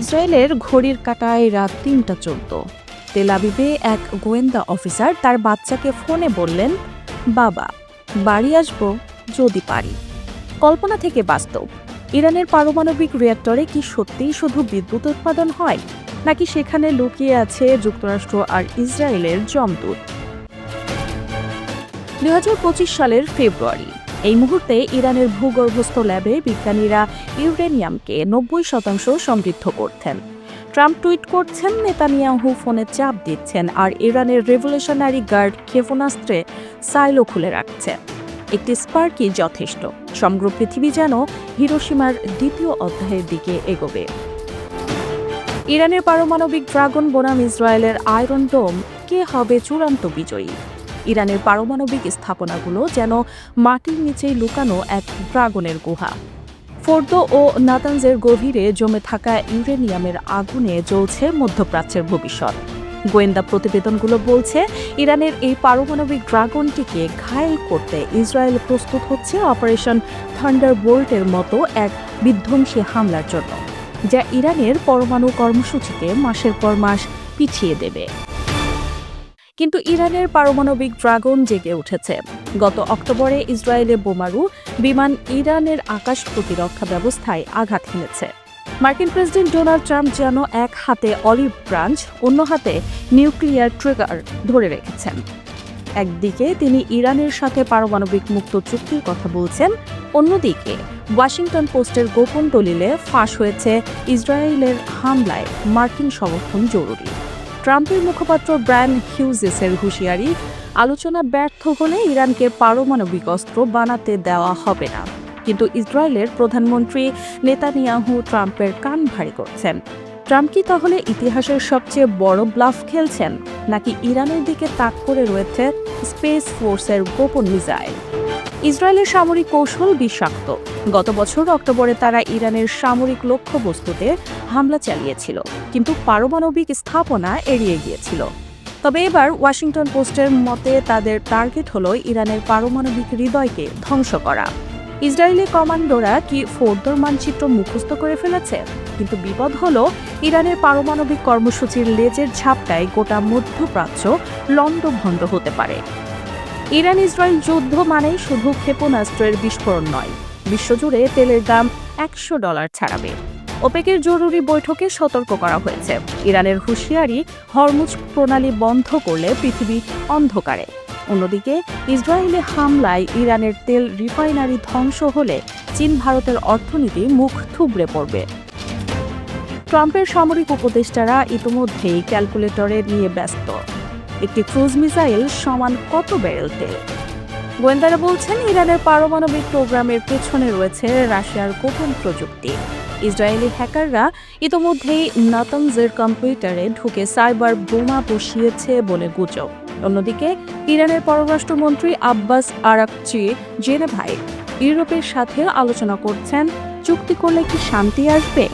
ইসরায়েলের ঘড়ির কাটায় রাত তিনটা চলত। তেল আবিবে এক গোয়েন্দা অফিসার তার বাচ্চাকে ফোনে বললেন, বাবা, বাড়ি আসব যদি পারি। কল্পনা থেকে বাস্তব, ইরানের পারমাণবিক রিয়াক্টরে কি সত্যিই শুধু বিদ্যুৎ উৎপাদন হয়, নাকি সেখানে লুকিয়ে আছে যুক্তরাষ্ট্র আর ইসরায়েলের জমদূত? দুই সালের ফেব্রুয়ারি এই মুহূর্তে ইরানের ভূগর্ভস্থ ল্যাবে বিজ্ঞানীরা ইউরেনিয়ামকে নব্বই শতাংশ সমৃদ্ধ করছেন। ট্রাম্প টুইট করছেন, নেতানিয়াহু ফোনে চাপ দিচ্ছেন আর ইরানের রেভলিউশনারি গার্ড ক্ষেপণাস্ত্রে সাইলো খুলে রাখছে। একটি স্পার্কই যথেষ্ট। সমগ্র পৃথিবী যেন হিরোসীমার দ্বিতীয় অধ্যায়ের দিকে এগোবে। ইরানের পারমাণবিক ড্রাগন বনাম ইসরায়েলের আয়রন ডোম কে হবে চূড়ান্ত বিজয়ী? ইরানের পারমাণবিক স্থাপনাগুলো যেন মাটির নিচেই লুকানো এক ড্রাগনের গুহা। ফোর্দো ও নাতানজের গভীরে জমে থাকা ইউরেনিয়ামের আগুনে জ্বলছে মধ্যপ্রাচ্যের ভবিষ্যৎ। গোয়েন্দা প্রতিবেদনগুলো বলছে, ইরানের এই পারমাণবিক ড্রাগনটিকে ঘায়েল করতে ইসরায়েল প্রস্তুত হচ্ছে অপারেশন থান্ডার বোল্টের মতো এক বিধ্বংসী হামলার জন্য, যা ইরানের পরমাণু কর্মসূচিকে মাসের পর মাস পিছিয়ে দেবে। কিন্তু ইরানের পারমাণবিক ড্রাগন জেগে উঠেছে। গত অক্টোবরে ইসরায়েলের বোমারু বিমান ইরানের আকাশ প্রতিরক্ষা ব্যবস্থায় আঘাত হেনেছে। মার্কিন প্রেসিডেন্ট ডোনাল্ড ট্রাম্প যেন এক হাতে অলিভ ব্রাঞ্চ, অন্য হাতে নিউক্লিয়ার ট্রিগার ধরে রেখেছেন। একদিকে তিনি ইরানের সাথে পারমাণবিক মুক্ত চুক্তির কথা বলছেন, অন্যদিকে ওয়াশিংটন পোস্টের গোপন দলিলে ফাঁস হয়েছে ইসরায়েলের হামলায় মার্কিন সমর্থন জরুরি। ট্রাম্পের মুখপাত্র ব্রায়ান হিউজেসের হুঁশিয়ারি, আলোচনা ব্যর্থ হলে ইরানকে পারমাণবিক অস্ত্র বানাতে দেওয়া হবে না। কিন্তু ইসরায়েলের প্রধানমন্ত্রী নেতানিয়াহু ট্রাম্পের কান ভারী করছেন। ট্রাম্প কি তাহলে ইতিহাসের সবচেয়ে বড় ব্লাফ খেলছেন, নাকি ইরানের দিকে তাক করে রয়েছে স্পেস ফোর্সের গোপন মিসাইল? ইসরায়েলের সামরিক কৌশল বিষাক্ত। গত বছর অক্টোবরে তারা ইরানের সামরিক লক্ষ্যবস্তুতে হামলা চালিয়েছিল, কিন্তু পারমাণবিক স্থাপনা এড়িয়ে গিয়েছিল। তবে এবার ওয়াশিংটন পোস্টের মতে তাদের টার্গেট হল ইরানের পারমাণবিক হৃদয়কে ধ্বংস করা। ইসরায়েলি কমান্ডোরা কি ফোর্দর মানচিত্র মুখস্থ করে ফেলেছে? কিন্তু বিপদ হল ইরানের পারমাণবিক কর্মসূচির লেজের ঝাপটায় গোটা মধ্যপ্রাচ্য লণ্ডভণ্ড হতে পারে। ইরান ইসরায়েল যুদ্ধ মানেই শুধু ক্ষেপণাস্ত্রের বিস্ফোরণ নয়। বিশ্বজুড়ে তেলের দাম একশো ডলার ছাড়াবে। ওপেকের জরুরি বৈঠকে সতর্ক করা হয়েছে। ইরানের হুঁশিয়ারি, হরমুজ প্রণালী বন্ধ করলে পৃথিবী অন্ধকারে। অন্যদিকে, ইসরায়েলে হামলায় ইরানের তেল রিফাইনারি ধ্বংস হলে চীন ভারতের অর্থনীতি মুখ থুবড়ে পড়বে। ট্রাম্পের সামরিক উপদেষ্টারা ইতিমধ্যেই ক্যালকুলেটরে নিয়ে ব্যস্ত। একটি ক্রুজ মিসাইল সমান কত ব্যারেল তেল গোয়েন্দারা বলছেন, ইরানের পারমাণবিক প্রোগ্রামের পেছনে রয়েছে রাশিয়ার গোপন প্রযুক্তি। ইসরায়েলি হ্যাকাররা ইতোমধ্যেই নাতানজের কম্পিউটারে ঢুকে সাইবার বোমা বসিয়েছে বলে গুজব। অন্যদিকে, ইরানের পররাষ্ট্রমন্ত্রী আব্বাস আরাকচি জেনেভাই ইউরোপের সাথে আলোচনা করছেন, চুক্তি করলে কি শান্তি আসবে?